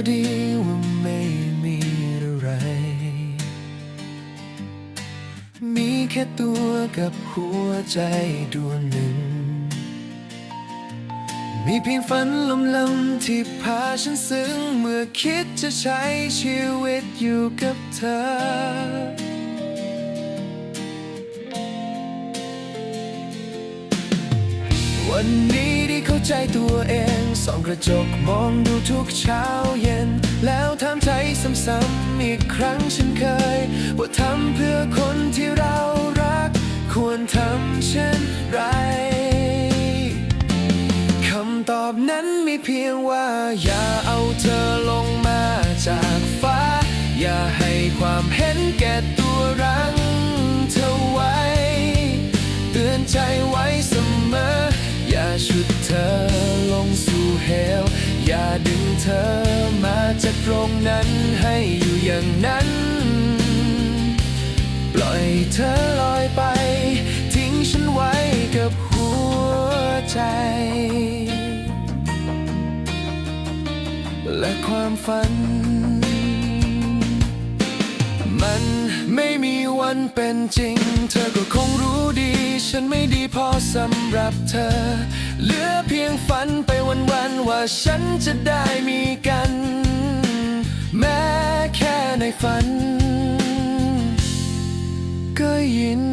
ตัวดีว่าไม่มีอะไร มีแค่ตัวกับหัวใจดวงหนึ่ง มีเพียงฝันลมๆที่พาฉันซึ้ง เมื่อคิดจะใช้ชีวิตอยู่กับเธอ วันนี้ได้เข้าใจตัวเองส่องกระจกมองดูทุกเช้าเย็น แล้วถามใจซ้ำๆอีกครั้งฉันเคย ว่าทำเพื่อคนที่เรารัก ควรทำเช่นไรคำตอบนั้นมีเพียงว่าอย่าเอาเธอ รงนั้นให้อยู่อย่างนั้น ปล่อยเธอลอยไป ทิ้งฉันไว้กับหัวใจ และความฝัน มันไม่มีวันเป็นจริง เธอก็คงรู้ดี ฉันไม่ดีพอสำหรับเธอ เหลือเพียงฝันไปวันๆว่าฉันจะได้มีกันแม้แค่ใน ฝัน ก็ยิน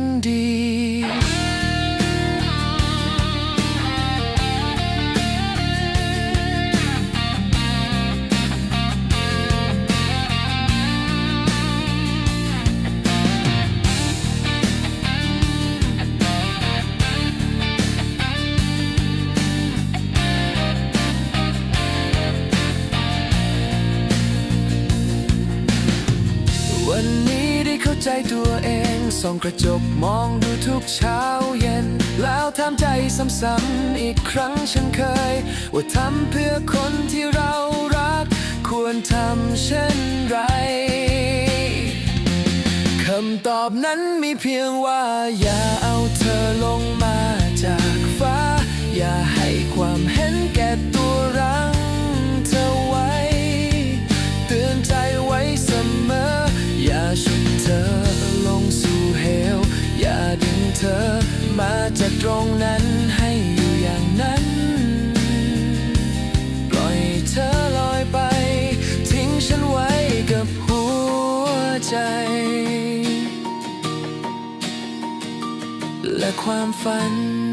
ใจตัวเองส่องกระจกมองดูทุกเช้าเย็น แล้วถามใจซ้ำๆอีกครั้งฉันเคย ว่าทำเพื่อคนที่เรารัก ควรทำเช่นไรคำตอบนั้นมีเพียงว่าอย่าเอาเธอลงมา เธอมาจากตรงนั้นให้อยู่อย่างนั้น ปล่อยเธอลอยไป ทิ้งฉันไว้กับหัวใจ และความฝัน